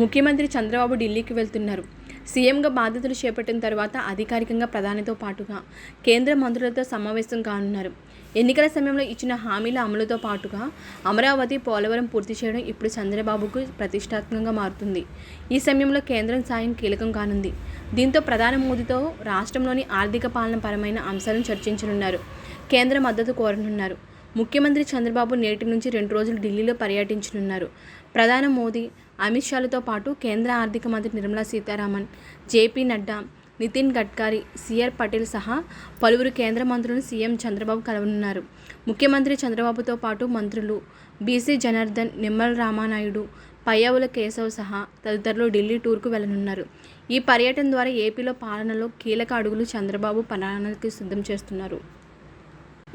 ముఖ్యమంత్రి చంద్రబాబు ఢిల్లీకి వెళ్తున్నారు. సీఎంగా బాధ్యతలు చేపట్టిన తర్వాత అధికారికంగా ప్రధానితో పాటుగా కేంద్ర మంత్రులతో సమావేశం కానున్నారు. ఎన్నికల సమయంలో ఇచ్చిన హామీల అమలుతో పాటుగా అమరావతి పోలవరం పూర్తి చేయడం ఇప్పుడు చంద్రబాబుకు ప్రతిష్టాత్మకంగా మారుతుంది. ఈ సమయంలో కేంద్రం సాయం కీలకం కానుంది. దీంతో ప్రధాని మోదీతో రాష్ట్రంలోని ఆర్థిక పాలన పరమైన అంశాలను చర్చించనున్నారు. కేంద్ర మద్దతు కోరనున్నారు. ముఖ్యమంత్రి చంద్రబాబు నేటి నుంచి రెండు రోజులు ఢిల్లీలో పర్యటించనున్నారు. ప్రధాని మోదీ అమిత్ షాలతో పాటు కేంద్ర ఆర్థిక మంత్రి Nirmala Sitharaman J P Nadda Nitin Gadkari C R Patil సహా పలువురు కేంద్ర మంత్రులను సీఎం చంద్రబాబు కలవనున్నారు. ముఖ్యమంత్రి చంద్రబాబుతో పాటు మంత్రులు బీసీ జనార్దన్ నిమ్మల రామానాయుడు పయ్యావుల కేశవ్ సహా తదితరులు ఢిల్లీ టూర్కు వెళ్ళనున్నారు ఈ పర్యటన ద్వారా ఏపీలో పాలనలో కీలక అడుగులు చంద్రబాబు ప్రణాళిక సిద్ధం చేస్తున్నారు.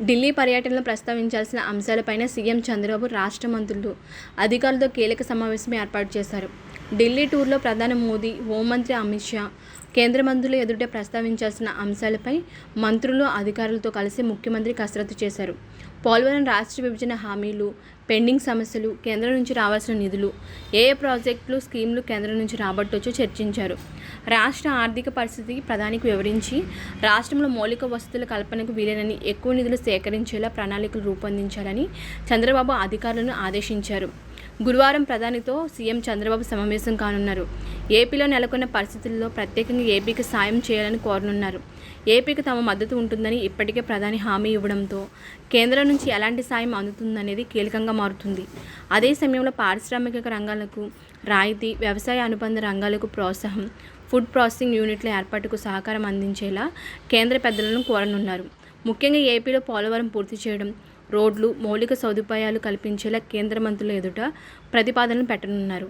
ఢిల్లీ పర్యటనలో ప్రస్తావించాల్సిన అంశాలపైన సీఎం చంద్రబాబు రాష్ట్ర మంత్రులు అధికారులతో కీలక సమావేశం ఏర్పాటు చేశారు. ఢిల్లీ టూర్లో ప్రధాని మోదీ హోంమంత్రి అమిత్ షా కేంద్ర మంత్రులు ఎదుట ప్రస్తావించాల్సిన అంశాలపై మంత్రులు అధికారులతో కలిసి ముఖ్యమంత్రి కసరత్తు చేశారు. పోలవరం రాష్ట్ర విభజన హామీలు పెండింగ్ సమస్యలు కేంద్రం నుంచి రావాల్సిన నిధులు ఏ ఏ ప్రాజెక్టులు స్కీమ్లు కేంద్రం నుంచి రాబట్టొచ్చో చర్చించారు. రాష్ట్ర ఆర్థిక పరిస్థితి ప్రధానికి వివరించి రాష్ట్రంలో మౌలిక వసతుల కల్పనకు వీలైనని ఎక్కువ నిధులు సేకరించేలా ప్రణాళికలు రూపొందించాలని చంద్రబాబు అధికారులను ఆదేశించారు. గురువారం ప్రధానితో సీఎం చంద్రబాబు సమావేశం కానున్నారు. ఏపీలో నెలకొన్న పరిస్థితుల్లో ప్రత్యేకంగా ఏపీకి సాయం చేయాలని కోరనున్నారు. ఏపీకి తమ మద్దతు ఉంటుందని ఇప్పటికే ప్రధాని హామీ ఇవ్వడంతో కేంద్రం నుంచి ఎలాంటి సాయం అందుతుందనేది కీలకంగా మారుతుంది. అదే సమయంలో పారిశ్రామిక రంగాలకు రాయితీ వ్యవసాయ అనుబంధ రంగాలకు ప్రోత్సాహం ఫుడ్ ప్రాసెసింగ్ యూనిట్ల ఏర్పాటుకు సహకారం అందించేలా కేంద్ర పెద్దలను కోరనున్నారు. ముఖ్యంగా ఏపీలో పోలవరం పూర్తి చేయడం రోడ్లు మౌలిక సదుపాయాలు కల్పించేలా కేంద్ర మంత్రుల ఎదుట ప్రతిపాదనలు పెట్టనున్నారు.